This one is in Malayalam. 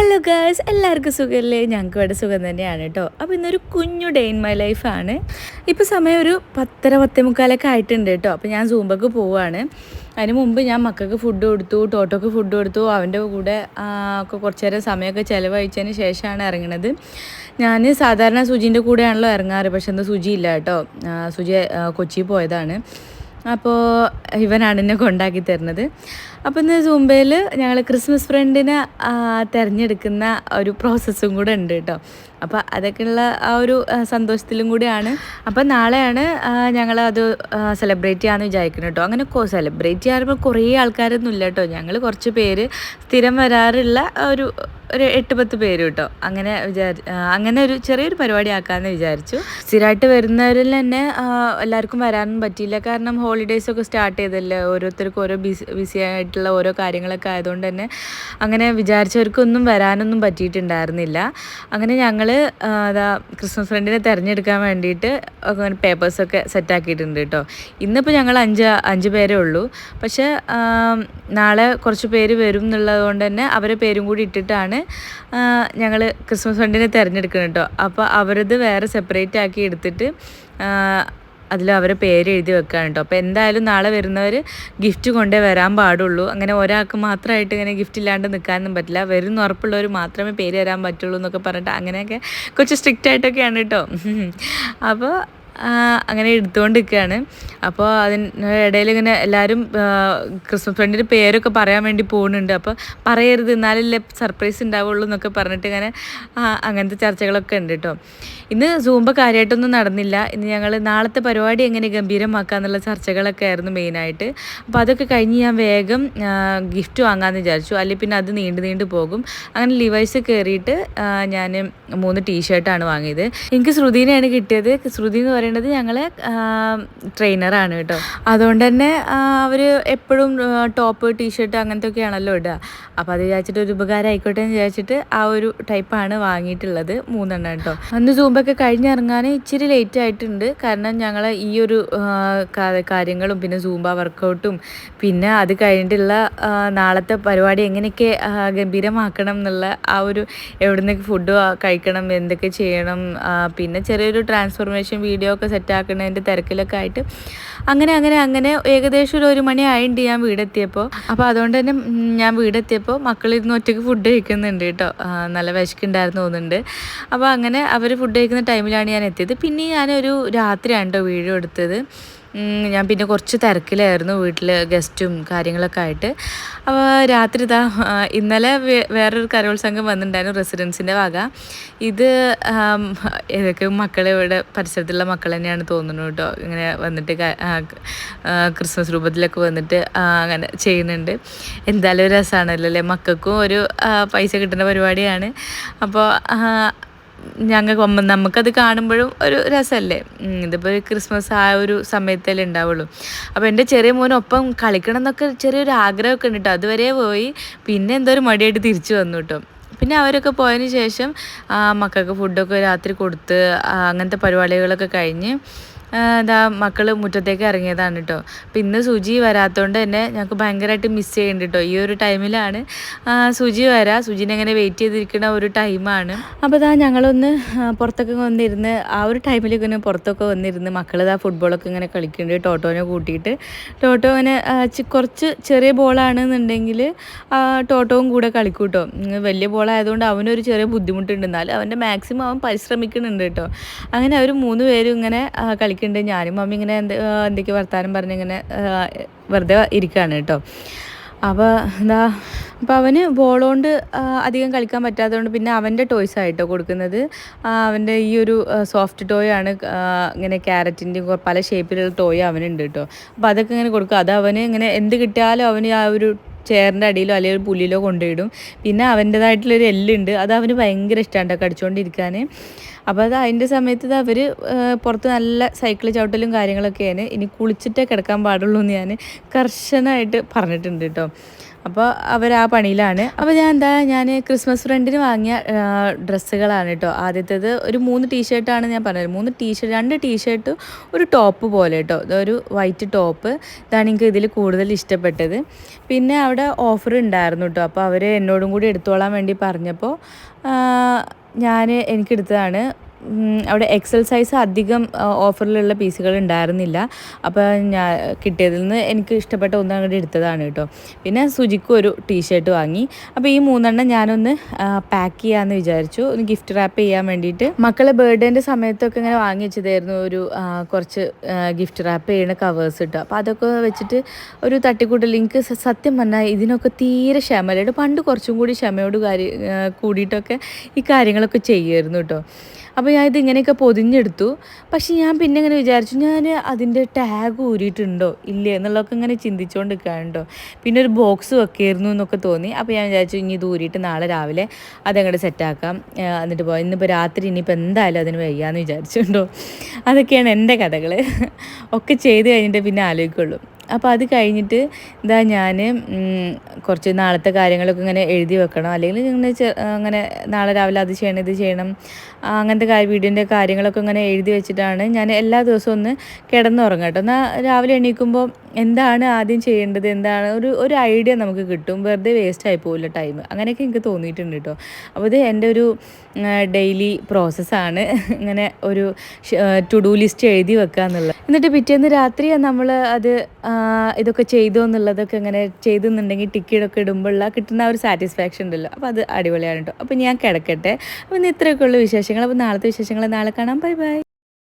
ഹലോ ഗേൾസ് എല്ലാവർക്കും സുഖമല്ലേ ഞങ്ങൾക്ക് ഇവിടെ സുഖം തന്നെയാണ് കേട്ടോ അപ്പോൾ ഇന്നൊരു കുഞ്ഞു ഡേ ഇൻ മൈ ലൈഫാണ് ഇപ്പോൾ സമയം ഒരു പത്തര പത്തേ മുക്കാലൊക്കെ ആയിട്ടുണ്ട് കേട്ടോ അപ്പോൾ ഞാൻ സൂമ്പക്ക് പോവുകയാണ് അതിന് മുമ്പ് ഞാൻ മക്കൾക്ക് ഫുഡ് കൊടുത്തു ടോട്ടോക്ക് ഫുഡ് കൊടുത്തു. അവന്റെ കൂടെ ഒക്കെ കുറച്ച് നേരം സമയമൊക്കെ ചിലവഴിച്ചതിന് ശേഷമാണ് ഇറങ്ങണത്. ഞാൻ സാധാരണ സുജീന്റെ കൂടെയാണല്ലോ ഇറങ്ങാറ്. പക്ഷെ എന്താ സുജി ഇല്ല കേട്ടോ സുജി കൊച്ചി പോയതാണ്. അപ്പോൾ ഇവനാണ് എന്നെ കൊണ്ടാക്കി തരുന്നത്. അപ്പോൾ ഇന്ന് സൂമ്പയിൽ ഞങ്ങൾ ക്രിസ്മസ് ഫ്രണ്ടിനെ തിരഞ്ഞെടുക്കുന്ന ഒരു പ്രോസസ്സും കൂടെ ഉണ്ട് കേട്ടോ. അപ്പോൾ അതൊക്കെയുള്ള ആ ഒരു സന്തോഷത്തിലും കൂടിയാണ്. അപ്പോൾ നാളെയാണ് ഞങ്ങൾ അത് സെലിബ്രേറ്റ് ചെയ്യാമെന്ന് വിചാരിക്കുന്നത് കേട്ടോ. അങ്ങനെ സെലിബ്രേറ്റ് ചെയ്യാറുമ്പോൾ കുറേ ആൾക്കാരൊന്നും ഇല്ല കേട്ടോ. ഞങ്ങൾ കുറച്ച് പേര് സ്ഥിരം വരാറുള്ള ഒരു ഒരു എട്ട് പത്ത് പേര് കേട്ടോ. അങ്ങനെ വിചാരി അങ്ങനെ ഒരു ചെറിയൊരു പരിപാടി ആക്കാമെന്ന് വിചാരിച്ചു. സ്ഥിരമായിട്ട് വരുന്നവരിൽ തന്നെ എല്ലാവർക്കും വരാനും പറ്റിയില്ല. കാരണം ഹോളിഡേയ്സ് ഒക്കെ സ്റ്റാർട്ട് ചെയ്തല്ലേ? ഓരോരുത്തർക്കും ഓരോ ബിസി ബിസി ആയിട്ടുള്ള ഓരോ കാര്യങ്ങളൊക്കെ ആയതുകൊണ്ട് തന്നെ അങ്ങനെ വിചാരിച്ചവർക്കൊന്നും വരാനൊന്നും പറ്റിയിട്ടുണ്ടായിരുന്നില്ല. അങ്ങനെ ഞങ്ങൾ അതാ ക്രിസ്മസ് ഫ്രണ്ടിനെ തിരഞ്ഞെടുക്കാൻ വേണ്ടിയിട്ട് അങ്ങനെ പേപ്പേഴ്സൊക്കെ സെറ്റാക്കിയിട്ടുണ്ട് കേട്ടോ. ഇന്നിപ്പോൾ ഞങ്ങൾ അഞ്ച് അഞ്ച് പേരേ ഉള്ളൂ. പക്ഷേ നാളെ കുറച്ച് പേര് വരും എന്നുള്ളത് കൊണ്ട് തന്നെ അവരെ പേരും കൂടി ഇട്ടിട്ടാണ് ഞങ്ങൾ ക്രിസ്മസ് ഫ്രണ്ടിനെ തിരഞ്ഞെടുക്കുന്നത് കേട്ടോ. അപ്പോൾ അവരത് വേറെ സെപ്പറേറ്റ് ആക്കി എടുത്തിട്ട് അതിൽ അവരെ പേര് എഴുതി വെക്കാൻ കേട്ടോ അപ്പോൾ എന്തായാലും നാളെ വരുന്നവർ ഗിഫ്റ്റ് കൊണ്ടേ വരാൻ പാടുള്ളൂ. അങ്ങനെ ഒരാൾക്ക് മാത്രമായിട്ട് ഇങ്ങനെ ഗിഫ്റ്റ് ഇല്ലാണ്ട് നിൽക്കാനൊന്നും പറ്റില്ല. വരുന്ന ഉറപ്പുള്ളവർ മാത്രമേ പേര് തരാൻ പറ്റുള്ളൂ എന്നൊക്കെ പറഞ്ഞിട്ട് അങ്ങനെയൊക്കെ കുറച്ച് സ്ട്രിക്റ്റ് ആയിട്ടൊക്കെയാണ് കേട്ടോ അപ്പോൾ അങ്ങനെ എടുത്തുകൊണ്ട് നിൽക്കുകയാണ് അപ്പോൾ അതിന് ഇടയിൽ ഇങ്ങനെ എല്ലാവരും ക്രിസ്മസ് ഫ്രണ്ടിന്റെ പേരൊക്കെ പറയാൻ വേണ്ടി പോകുന്നുണ്ട്. അപ്പോൾ പറയരുത് എന്നാലല്ലേ സർപ്രൈസ് ഉണ്ടാവുള്ളൂ എന്നൊക്കെ പറഞ്ഞിട്ട് ഇങ്ങനെ അങ്ങനത്തെ ചർച്ചകളൊക്കെ ഉണ്ട് കേട്ടോ. ഇന്ന് സൂമ്പ കാര്യമായിട്ടൊന്നും നടന്നില്ല. ഇന്ന് ഞങ്ങൾ നാളത്തെ പരിപാടി എങ്ങനെ ഗംഭീരമാക്കുക എന്നുള്ള ചർച്ചകളൊക്കെ ആയിരുന്നു മെയിനായിട്ട് അപ്പോൾ അതൊക്കെ കഴിഞ്ഞ് ഞാൻ വേഗം ഗിഫ്റ്റ് വാങ്ങാമെന്ന് വിചാരിച്ചു. അല്ലെങ്കിൽ പിന്നെ അത് നീണ്ടു നീണ്ടു പോകും. അങ്ങനെ ലിവൈസ് കയറിയിട്ട് ഞാൻ മൂന്ന് ടീഷർട്ടാണ് വാങ്ങിയത്. എനിക്ക് ശ്രുതിനെയാണ് കിട്ടിയത്. ശ്രുതി എന്ന് പറയുന്നത് ഞങ്ങളെ ട്രെയിനറാണ് കേട്ടോ. അതുകൊണ്ട് തന്നെ അവർ എപ്പോഴും ടോപ്പ് ടീഷർട്ട് അങ്ങനത്തെ ഒക്കെ ആണല്ലോ ഇടുക അപ്പോൾ അത് വിചാരിച്ചിട്ട് ഒരു ഉപകാരം ആയിക്കോട്ടെ എന്ന് വിചാരിച്ചിട്ട് ആ ഒരു ടൈപ്പാണ് വാങ്ങിയിട്ടുള്ളത് മൂന്നെണ്ണം കേട്ടോ. അന്ന് സൂമ്പൊക്കെ കഴിഞ്ഞിറങ്ങാൻ ഇച്ചിരി ലേറ്റ് ആയിട്ടുണ്ട്. കാരണം ഞങ്ങൾ ഈ ഒരു കാര്യങ്ങളും പിന്നെ സൂമ്പ വർക്കൗട്ടും പിന്നെ അത് കഴിഞ്ഞിട്ടുള്ള നാളത്തെ പരിപാടി എങ്ങനെയൊക്കെ ഗംഭീരമാക്കണം എന്നുള്ള ആ ഒരു എവിടെ നിന്നൊക്കെ ഫുഡ് കഴിക്കണം എന്തൊക്കെ ചെയ്യണം പിന്നെ ചെറിയൊരു ട്രാൻസ്ഫോർമേഷൻ വീഡിയോ ഒക്കെ സെറ്റാക്കുന്നതിന്റെ തിരക്കിലൊക്കെ ആയിട്ട്. അങ്ങനെ അങ്ങനെ അങ്ങനെ ഏകദേശം ഒരു ഒരു മണി ആയിട്ടുണ്ട് ഞാൻ വീടെത്തിയപ്പോൾ അപ്പോൾ അതുകൊണ്ട് തന്നെ ഞാൻ വീടെത്തിയപ്പോൾ മക്കളിരുന്ന് ഒറ്റയ്ക്ക് ഫുഡ് കഴിക്കുന്നുണ്ട് കേട്ടോ. നല്ല വിശക്കുണ്ടായിരുന്നു തോന്നുന്നുണ്ട്. അപ്പോൾ അങ്ങനെ അവർ ഫുഡ് കഴിക്കുന്ന ടൈമിലാണ് ഞാൻ എത്തിയത്. പിന്നെ ഞാനൊരു രാത്രിയാണ് കേട്ടോ വീഡിയോ എടുത്തത്. ഞാൻ പിന്നെ കുറച്ച് തിരക്കിലായിരുന്നു വീട്ടിൽ ഗസ്റ്റും കാര്യങ്ങളൊക്കെ ആയിട്ട്. അപ്പോൾ രാത്രി ഇതാ ഇന്നലെ വേറൊരു കരോത്സംഗം വന്നിട്ടുണ്ടായിരുന്നു റെസിഡൻസിന്റെ വക. ഇത് ഏതൊക്കെ മക്കൾ ഇവിടെ പരിസരത്തുള്ള മക്കൾ തന്നെയാണ് തോന്നുന്നു കേട്ടോ. ഇങ്ങനെ വന്നിട്ട് ക്രിസ്മസ് രൂപത്തിലൊക്കെ വന്നിട്ട് അങ്ങനെ ചെയ്യുന്നുണ്ട്. എന്തായാലും ഒരു രസമാണല്ലോ അല്ലേ? മക്കൾക്കും ഒരു പൈസ കിട്ടുന്ന പരിപാടിയാണ്. അപ്പോൾ ഞങ്ങൾക്ക് നമുക്കത് കാണുമ്പോഴും ഒരു രസമല്ലേ ഇതിപ്പോൾ ക്രിസ്മസ് ആ ഒരു സമയത്തല്ലേ ഉണ്ടാവുള്ളൂ. അപ്പോൾ എന്റെ ചെറിയ മോനൊപ്പം കളിക്കണം എന്നൊക്കെ ചെറിയൊരു ആഗ്രഹമൊക്കെ ഉണ്ട് കേട്ടോ അതുവരെ പോയി. പിന്നെ എന്തോ ഒരു മടിയായിട്ട് തിരിച്ചു വന്നു കേട്ടോ പിന്നെ അവരൊക്കെ പോയതിന് ശേഷം മക്കൾക്ക് ഫുഡൊക്കെ രാത്രി കൊടുത്ത് അങ്ങനത്തെ പരിപാടികളൊക്കെ കഴിഞ്ഞ് ഇതാ മക്കൾ മുറ്റത്തേക്ക് ഇറങ്ങിയതാണ് കേട്ടോ അപ്പം ഇന്ന് സുജി വരാത്തതുകൊണ്ട് തന്നെ ഞങ്ങൾക്ക് ഭയങ്കരമായിട്ട് മിസ് ചെയ്യുന്നുണ്ട് കേട്ടോ ഈ ഒരു ടൈമിലാണ് സുജി വരാ. സുജിനെ ഇങ്ങനെ വെയിറ്റ് ചെയ്തിരിക്കുന്ന ഒരു ടൈമാണ് അപ്പോൾ ഇതാ ഞങ്ങളൊന്ന് പുറത്തൊക്കെ വന്നിരുന്ന് ആ ഒരു ടൈമിലൊക്കെ ഇങ്ങനെ പുറത്തൊക്കെ വന്നിരുന്ന് മക്കൾ ഇതാ ഫുട്ബോളൊക്കെ ഇങ്ങനെ കളിക്കുന്നുണ്ട് ടോട്ടോനെ കൂട്ടിയിട്ട്. ടോട്ടോ ചി- കുറച്ച് ചെറിയ ബോളാണെന്നുണ്ടെങ്കിൽ ടോട്ടോവും കൂടെ കളിക്കും കേട്ടോ വലിയ ബോളായതുകൊണ്ട് അവനൊരു ചെറിയ ബുദ്ധിമുട്ടുണ്ട്. എന്നാലും അവന്റെ മാക്സിമം അവൻ പരിശ്രമിക്കുന്നുണ്ട് കേട്ടോ അങ്ങനെ അവർ മൂന്ന് പേരും ഇങ്ങനെ ആ, കളിക്കുന്നുണ്ട് ഞാനും മമ്മി ഇങ്ങനെ എന്ത് എന്തൊക്കെ വർത്താനം പറഞ്ഞ് ഇങ്ങനെ വെറുതെ ഇരിക്കുകയാണ് കേട്ടോ. അപ്പോൾ എന്താ അപ്പോൾ അവന് ബോളോണ്ട് അധികം കളിക്കാൻ പറ്റാത്തതുകൊണ്ട് പിന്നെ അവന്റെ ടോയ്സ് ആയിട്ടോ കൊടുക്കുന്നത്. അവന്റെ ഈ ഒരു സോഫ്റ്റ് ടോയ് ആണ് ഇങ്ങനെ ക്യാരറ്റിന്റെ പല ഷേപ്പിലുള്ള ടോയ് അവനുണ്ട് കേട്ടോ. അപ്പോൾ അതൊക്കെ ഇങ്ങനെ കൊടുക്കുക അത് അവന് ഇങ്ങനെ എന്ത് കിട്ടിയാലും അവന് ആ ഒരു ചെയറിന്റെ അടിയിലോ അല്ലെങ്കിൽ ഒരു പുല്ലിലോ കൊണ്ടുപോയിടും. പിന്നെ അവന്റേതായിട്ടുള്ളൊരു എല്ലുണ്ട്. അത് അവന് ഭയങ്കര ഇഷ്ടമാണ് കടിച്ചുകൊണ്ടിരിക്കാൻ അപ്പോൾ അത് അതിന്റെ സമയത്ത് അവർ പുറത്ത് നല്ല സൈക്കിൾ ചവിട്ടലും കാര്യങ്ങളൊക്കെയാണ്. ഇനി കുളിച്ചിട്ടേ കിടക്കാൻ പാടുള്ളൂ എന്ന് ഞാൻ കർശനമായിട്ട് പറഞ്ഞിട്ടുണ്ട് കേട്ടോ അപ്പോൾ അവർ ആ പണിയിലാണ്. അപ്പോൾ ഞാൻ എന്താ ഞാൻ ക്രിസ്മസ് ഫ്രണ്ടിന് വാങ്ങിയ ഡ്രസ്സുകളാണ് കേട്ടോ. ആദ്യത്തേത് ഒരു മൂന്ന് ടീഷർട്ടാണ് ഞാൻ പറഞ്ഞത്. മൂന്ന് ടീഷർട്ട് രണ്ട് ടീഷർട്ട് ഒരു ടോപ്പ് പോലെ കേട്ടോ. ഒരു വൈറ്റ് ടോപ്പ്. ഇതാണ് എനിക്ക് ഇതിൽ കൂടുതൽ ഇഷ്ടപ്പെട്ടത്. പിന്നെ അവിടെ ഓഫർ ഉണ്ടായിരുന്നു കേട്ടോ. അപ്പോൾ അവർ എന്നോടും കൂടി എടുത്തോളാൻ വേണ്ടി പറഞ്ഞപ്പോൾ ഞാൻ എനിക്കെടുത്തതാണ് അവിടെ എക്സൽ സൈസ് അധികം ഓഫറിലുള്ള പീസുകൾ ഉണ്ടായിരുന്നില്ല. അപ്പോൾ ഞാൻ കിട്ടിയതിൽ നിന്ന് എനിക്ക് ഇഷ്ടപ്പെട്ട ഒന്ന് അങ്ങോട്ട് എടുത്തതാണ് കേട്ടോ. പിന്നെ സുജിക്കും ഒരു ടീഷർട്ട് വാങ്ങി. അപ്പോൾ ഈ മൂന്നെണ്ണം ഞാനൊന്ന് പാക്ക് ചെയ്യാമെന്ന് വിചാരിച്ചു. ഒന്ന് ഗിഫ്റ്റ് റാപ്പ് ചെയ്യാൻ വേണ്ടിയിട്ട്. മക്കളെ ബർത്ത്ഡേന്റെ സമയത്തൊക്കെ ഇങ്ങനെ വാങ്ങി വെച്ചതായിരുന്നു ഒരു കുറച്ച് ഗിഫ്റ്റ് റാപ്പ് ചെയ്യുന്ന കവേഴ്സ് കിട്ടും അപ്പോൾ അതൊക്കെ വെച്ചിട്ട് ഒരു തട്ടിക്കൂട്ടൽ എനിക്ക് സത്യം പറഞ്ഞാൽ ഇതിനൊക്കെ തീരെ ക്ഷമയില്ല. പണ്ട് കുറച്ചും കൂടി ക്ഷമയോട് കാര്യം കൂടിയിട്ടൊക്കെ ഈ കാര്യങ്ങളൊക്കെ ചെയ്യുമായിരുന്നു കേട്ടോ. അപ്പോൾ ഞാൻ ഇങ്ങനെയൊക്കെ പൊതിഞ്ഞെടുത്തു. പക്ഷേ ഞാൻ പിന്നെ ഇങ്ങനെ വിചാരിച്ചു ഞാൻ അതിന്റെ ടാഗ് ഊരിയിട്ടുണ്ടോ? ഇല്ലേ? എന്നുള്ളതൊക്കെ ഇങ്ങനെ ചിന്തിച്ചുകൊണ്ട് നിൽക്കാനുണ്ടോ പിന്നെ ഒരു ബോക്സ് വെക്കായിരുന്നു എന്നൊക്കെ തോന്നി. അപ്പോൾ ഞാൻ വിചാരിച്ചു ഇനി ഇത് ഊരിയിട്ട് നാളെ രാവിലെ അതങ്ങോട്ട് സെറ്റാക്കാം എന്നിട്ട് പോയി. ഇന്നിപ്പോൾ രാത്രി ഇനിയിപ്പോൾ എന്തായാലും അതിന് വയ്യാന്ന് വിചാരിച്ചിട്ടുണ്ടോ അതൊക്കെയാണ് എന്റെ കഥകൾ ഒക്കെ ചെയ്ത് കഴിഞ്ഞിട്ട് പിന്നെ ആലോചിക്കുള്ളൂ. അപ്പോൾ അത് കഴിഞ്ഞിട്ട് ഇതാ ഞാൻ കുറച്ച് നാളത്തെ കാര്യങ്ങളൊക്കെ ഇങ്ങനെ എഴുതി വെക്കണം. അല്ലെങ്കിൽ ഇങ്ങനെ അങ്ങനെ നാളെ രാവിലെ അത് ചെയ്യണം ഇത് ചെയ്യണം. അങ്ങനത്തെ വീടിന്റെ കാര്യങ്ങളൊക്കെ ഇങ്ങനെ എഴുതി വെച്ചിട്ടാണ് ഞാൻ എല്ലാ ദിവസവും ഒന്ന് കിടന്നുറങ്ങട്ടോ എന്നാൽ രാവിലെ എണീക്കുമ്പോൾ എന്താണ് ആദ്യം ചെയ്യേണ്ടത്? എന്താണ്? ഒരു ഒരു ഐഡിയ നമുക്ക് കിട്ടും. വെറുതെ വേസ്റ്റ് ആയി പോകില്ല ടൈം അങ്ങനെയൊക്കെ എനിക്ക് തോന്നിയിട്ടുണ്ട് കേട്ടോ അപ്പോൾ ഇത് എന്റെ ഒരു ഡെയിലി പ്രോസസ്സാണ് ഇങ്ങനെ ഒരു ടു ഡു ലിസ്റ്റ് എഴുതി വെക്കുക എന്നുള്ളത്. എന്നിട്ട് പിറ്റേന്ന് രാത്രി നമ്മൾ അത് ഇതൊക്കെ ചെയ്തു എന്നുള്ളതൊക്കെ ഇങ്ങനെ ചെയ്തെന്നുണ്ടെങ്കിൽ ടിക്കറ്റൊക്കെ ഇടുമ്പോഴുള്ള കിട്ടുന്ന ഒരു സാറ്റിസ്ഫാക്ഷൻ ഉണ്ടല്ലോ. അപ്പോൾ അത് അടിപൊളിയാണ് കേട്ടോ അപ്പോൾ ഞാൻ കിടക്കട്ടെ. അപ്പോൾ ഇന്ന് ഇത്രയൊക്കെ ഉള്ള വിശേഷങ്ങൾ. അപ്പോൾ നാളത്തെ വിശേഷങ്ങൾ നാളെ കാണാം. Bye bye